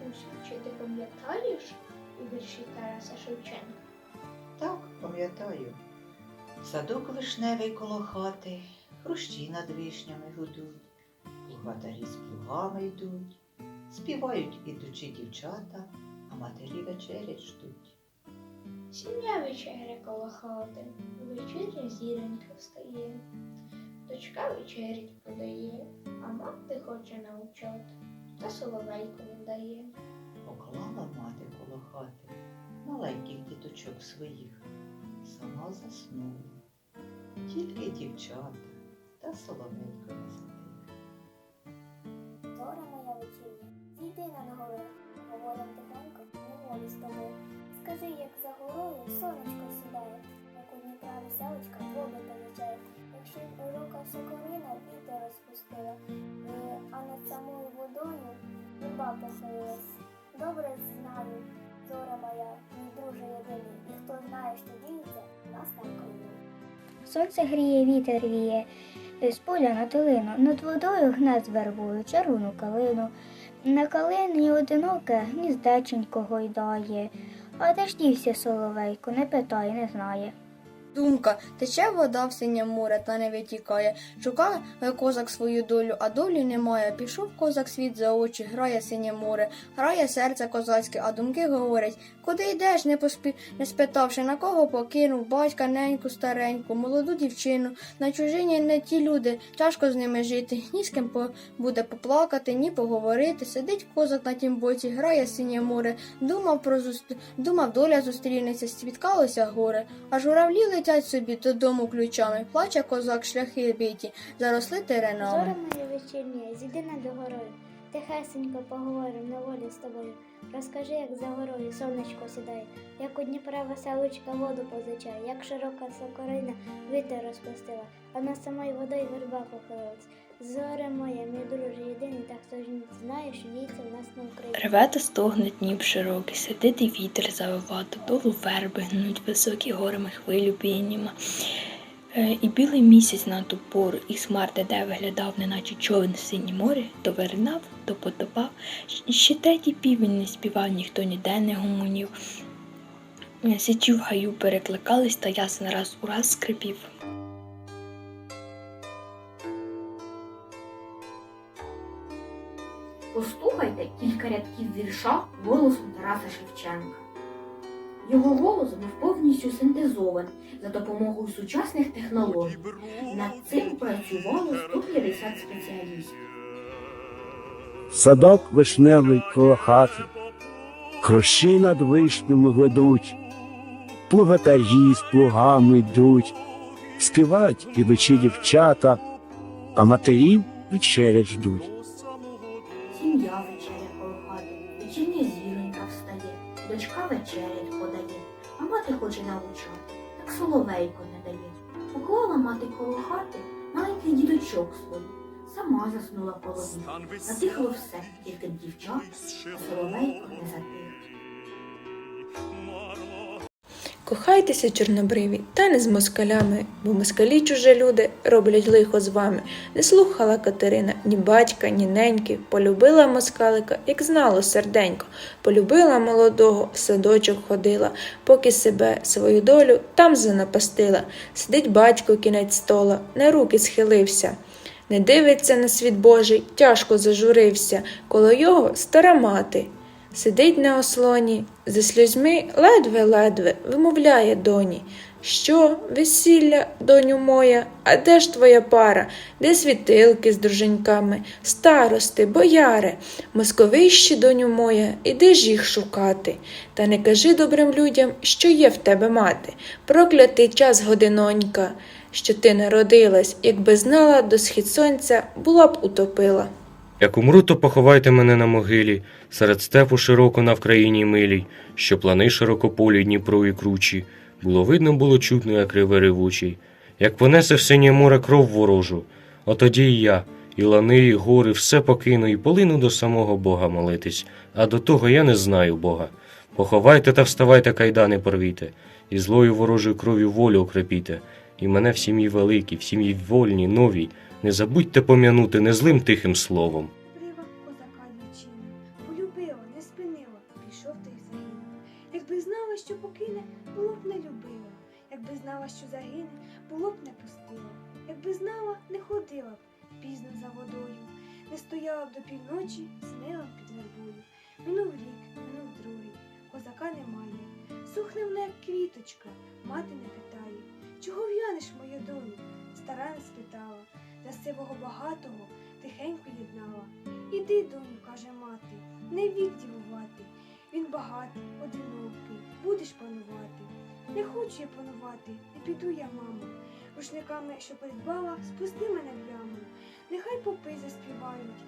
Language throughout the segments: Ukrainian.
бабусю, чи ти пам'ятаєш вірші Тараса Шевченка? Так, пам'ятаю. Садок вишневий коло хати, хрущі над вишнями гудуть, плугатарі з плугами йдуть, співають ідучі дівчата, а матері вечерять ждуть. Сім'я вечеря коло хати, вечеря зіронька встає. Дочка вечерять подає, а мати хоче навчати, та соловейку не дає. Поклала мати коло хати маленьких діточок своїх, сама заснула. Тільки дівчата та соловейко не затих. Зоря моя вечірня, зійди над горою, говорим тихенько, неволі з тобою. Скажи, як за горою сонечко сідає, як у Дніпра веселочка воду помічає, як широка сокорина вітер розпустила, над самою водою люба похилилась. Добре знаю, зоря моя, мій друже єдиний, і хто знає, що діється, нас на Україні. Сонце гріє, вітер віє, з поля на долину, над водою гне з вербою, червону калину. На калині одиноке гніздеченько гойдає, а де ж дівся соловейко, не питає, не знає. Думка, тече вода в синє море та не витікає. Шукає козак свою долю, а долі немає. Пішов козак світ за очі, грає синє море, грає серце козацьке, а думки говорять, куди йдеш, не поспі... не спитавши, на кого покинув, батька, неньку, стареньку, молоду дівчину. На чужині не ті люди, тяжко з ними жити, ні з ким по... буде поплакати, ні поговорити. Сидить козак на тім боці, грає синє море, думав про зуст... думав, доля зустрінеться, спіткалося горе. А журавлі летять собі додому ключами, плаче козак, шляхи биті, заросли теренами. Зоря моя вечірня, зійди над горою, тихесенько поговорим на волі з тобою. Розкажи, як за горою сонечко сідає, як у Дніпра веселочка воду позичає, як широка сокорина вітер розпустила, а на самої водою верба похилилась. Зоря моя, мій друже єдиний, так хто ж не знає, що діється в нас на Україні. Реве та стогне Дніп широкий, сидить і вітер завива, додолу верби гнуть високі горами хвилю пініма. Е, І білий місяць на ту пору, і смарт, де виглядав, неначе човен в синє море, то виринав, то потопав. Ще третій півень не співав, ніхто ніде не гомонів. Е, Січі гаю перекликались, та ясен раз у раз скрипів. Послухайте кілька рядків вірша голосом Тараса Шевченка. Його голос був повністю синтезований за допомогою сучасних технологій. Над цим працювало 150 спеціалістів. Садок вишневий коло хати, хрущі над вишнями ведуть, плугатарі з плугами йдуть, співають ідучі дівчата, а матерів вечерять ждуть. Вечерять подає, а мати хоче навчати, так соловейко не дає. Поклала мати коло хати маленький діточок свій, сама заснула коло них. Затихло все, тільки дівчат, а соловейко не затих. Кохайтеся, чорнобриві, та не з москалями, бо москалі чуже люди роблять лихо з вами. Не слухала Катерина ні батька, ні неньки, полюбила москалика, як знало серденько, полюбила молодого, в садочок ходила, поки себе, свою долю там занапастила. Сидить батько кінець стола, на руки схилився. Не дивиться на світ Божий, тяжко зажурився, коло його стара мати. Сидить на ослоні, за сльозьми ледве-ледве вимовляє доні. Що, весілля, доню моя, а де ж твоя пара? Де світилки з друженьками, старости, бояри? Московищі, доню моя, іди ж їх шукати. Та не кажи добрим людям, що є в тебе мати. Проклятий час годинонька, що ти народилась, якби знала, до схід сонця була б утопила. Як умру, то поховайте мене на могилі, серед степу широко на Вкраїні милій, що плани широкополі Дніпро і кручі, було видно, було чутно, як риве ревучий, як понесе в синє море кров ворожу, отоді і я, і лани, і гори, все покину, і полину до самого Бога молитись, а до того я не знаю Бога. Поховайте та вставайте, кайдани порвіте, і злою ворожою кров'ю волю окрепіте, і мене в сім'ї великій, в сім'ї вольній, новій, не забудьте пом'янути незлим тихим словом. Брива козака дівчина, полюбила, не спитала. Якби знала, що покине, було б не любила. Якби знала, що загине, було б не пустила. Якби знала, не ходила б пізно за водою, не стояла б до півночі, снила під вербою. Минув рік, минув другий, козака немає. Сухне вона, як квіточка, мати не питає. Чого в'янеш, моя доню? Стара не спитала, за сивого багатого тихенько єднала. Іди, доню, каже мати, не вік дівувати. Він багатий, одинокий, будеш панувати. Не хочу я панувати, не піду я, мамо. Рушниками, що придбала, спусти мене в яму. Нехай попи заспівають,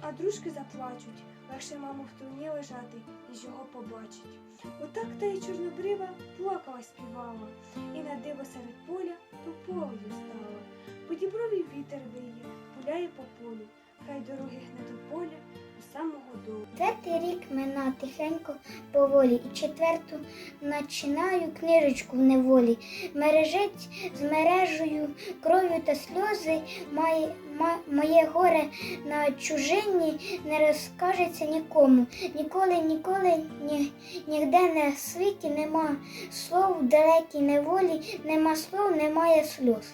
а дружки заплачуть. Легше маму в труні лежати, ніж його побачить. Отак та й чорнобрива плакала, співала, і на диво серед поля тополею стала. По діброві вітер виє, гуляє по полю, хай дороги гне до поля до самого долу. Четвертий рік мина тихенько поволі, і четверту начинаю книжечку в неволі. Мережить з мережею кров'ю та сльози, має, ма- моє горе на чужині не розкажеться нікому. Ніколи, ніколи, ні, нігде на світі нема слов в далекій неволі, нема слов, немає сльоз.